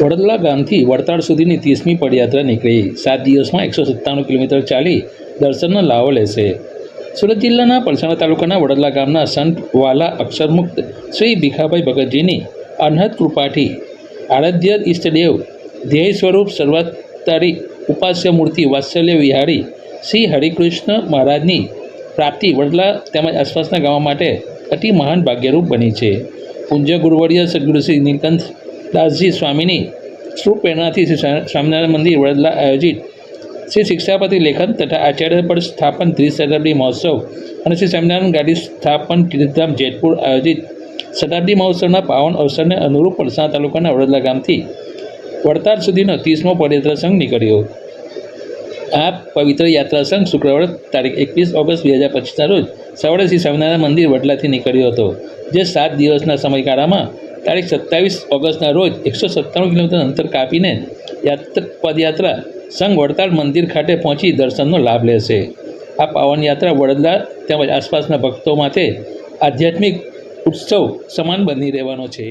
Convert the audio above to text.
વડોદરા ગામથી વડતાળ સુધીની ત્રીસમી પદયાત્રા નીકળી. સાત દિવસમાં એકસો સત્તાણું કિલોમીટર ચાલી દર્શનનો લાવો લેશે. સુરત જિલ્લાના પલસાણા તાલુકાના વડોદરા ગામના સંત વાલા અક્ષરમુક્ત શ્રી ભીખાભાઈ ભગતજીની અનહદ કૃપાથી આરાધ્ય ઈષ્ટદેવ ધ્યેય સ્વરૂપ સર્વતારી ઉપાસ્ય મૂર્તિ વાત્સલ્ય વિહારી શ્રી હરિકૃષ્ણ મહારાજની પ્રાપ્તિ વડલા તેમજ આસપાસના ગામો માટે અતિ મહાન ભાગ્યરૂપ બની છે. પૂજ્ય ગુરુવર્ય સદગુરુ શ્રી નીલકંઠ દાસજી સ્વામીની પ્રેરણાથી શ્રી સ્વા- સ્વામિનારાયણ મંદિર વડોદરા આયોજિત. શ્રી શિક્ષાપતિ લેખન તથા આચાર્ય પર સ્થાપન ત્રિશતાબ્દી મહોત્સવ અને શ્રી સ્વામિનારાયણ ગાડી સ્થાપન તીર્થધામ જેતપુર આયોજિત. શતાબ્દી મહોત્સવના પાવન અવસરને અનુરૂપ પડસા તાલુકાના વડોદરા ગામથી વડતાલ સુધીનો ત્રીસમો પદયાત્રા સંઘ નીકળ્યો. આ પવિત્ર યાત્રા સંઘ શુક્રવાર તારીખ એકવીસ ઓગસ્ટ બે હજાર પચીસના રોજ સવારે શ્રી સ્વામિનારાયણ મંદિર વડલાથી નીકળ્યો હતો, જે સાત દિવસના સમયગાળામાં તારીખ સત્તાવીસ ઓગસ્ટના રોજ એકસો સત્તાણું કિલોમીટર અંતર કાપીને યાત્ર, પદયાત્રા સંઘ વડતાલ મંદિર ખાતે પહોંચી દર્શનનો લાભ લેશે. આ પાવન યાત્રા વડોદરા તેમજ આસપાસના ભક્તો માટે આધ્યાત્મિક ઉત્સવ સમાન બની રહેવાનો છે.